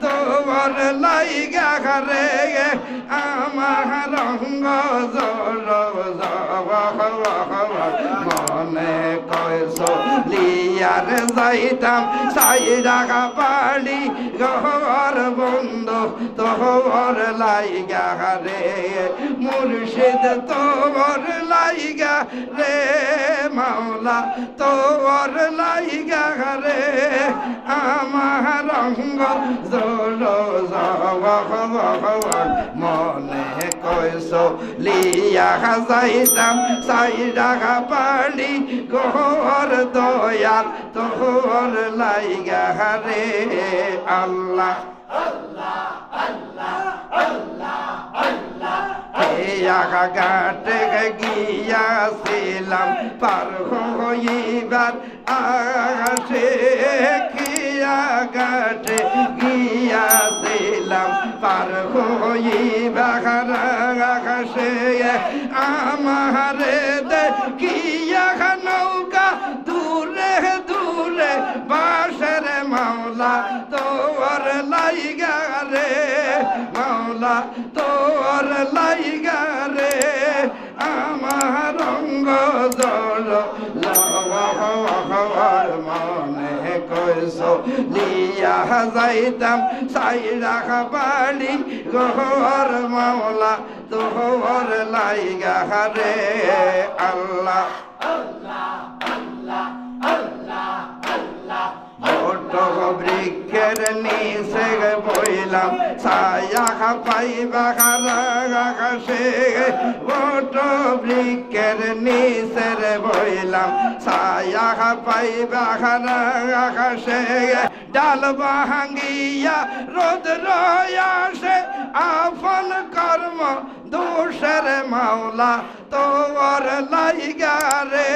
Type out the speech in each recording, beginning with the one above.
লাইগা রে মাওলা তোর লাইগা রে আমার জর মনে কয়স যাইতাম সাইডাকা পাড়ি ঘর বন্ধ তোর লাইগা রে মুর্শিদ তোর লাইগা রে মাওলা, তোর লাইগা রে, আমার রঙ্গ জোর মনে কইস, লিয়া যাইতাম সাইডা পাড়ি, ঘর দয়াল তোর লাইগা রে, আল্লাহ আগা ঘাটে গিয়াছিলাম, পার হইবার আকাশে কিয়া ঘাটে গিয়াছিলাম, পার হইবার আকাশে আমারে দেখিয়া নৌকা দূরে দূরে বাসের মাওলা তোর লাইগা রে, মাওলা তোর লাইগা রে, আমার রঙ্গ জল হওয়ার মনে কইস লিয়া যাইতাম সাইরা বাড়ি গোহর মাওলা তোহর লাইগা রে, আল্লাহ। নিচে বইলাম, ছায়া পাইবা আকাশে। ছোট বৃক্ষের নিচে বইলাম, ছায়া পাইবা আকাশে। ডাল ভাঙ্গিয়া রোদ্র আসে, আপন কর্ম দোষের মাওলা তোর লাইগা রে।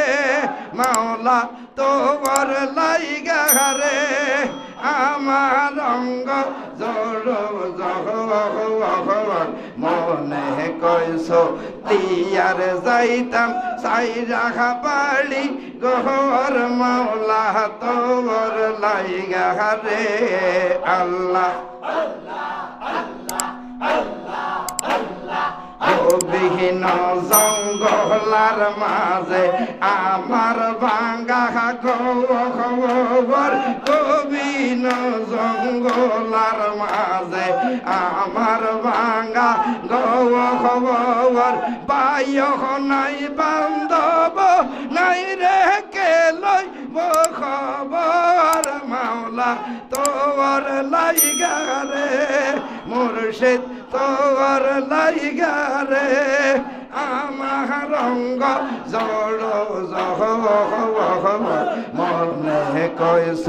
মাওলা তোর লাইগা মনে কইস তিয়ার যাইতাম সাই রাখা পাড়ি গহর মাওলা তোর লাইগা রে আল্লাহ বিহীন জঙ্গলার মাঝে আমার বাঙ্গা খবর কবিন জঙ্গলার মাঝে আমার বাঙ্গা গৌ খবর পায় নাই বান্ধব, নাই রে কে খবর? মাওলা তোর লাইগা রে, মুর্শিদ তোর লাইগা আমার জড় জহ মনে কইস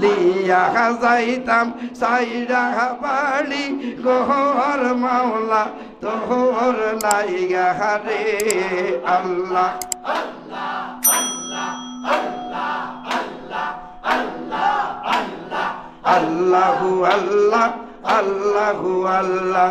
লিয়া যাইতাম সাইরা বাড়ি গোহর মাওলা তোর লাইগা রে আল্লাহ আল্লাহু আল্লাহ আল্লাহু আল্লাহ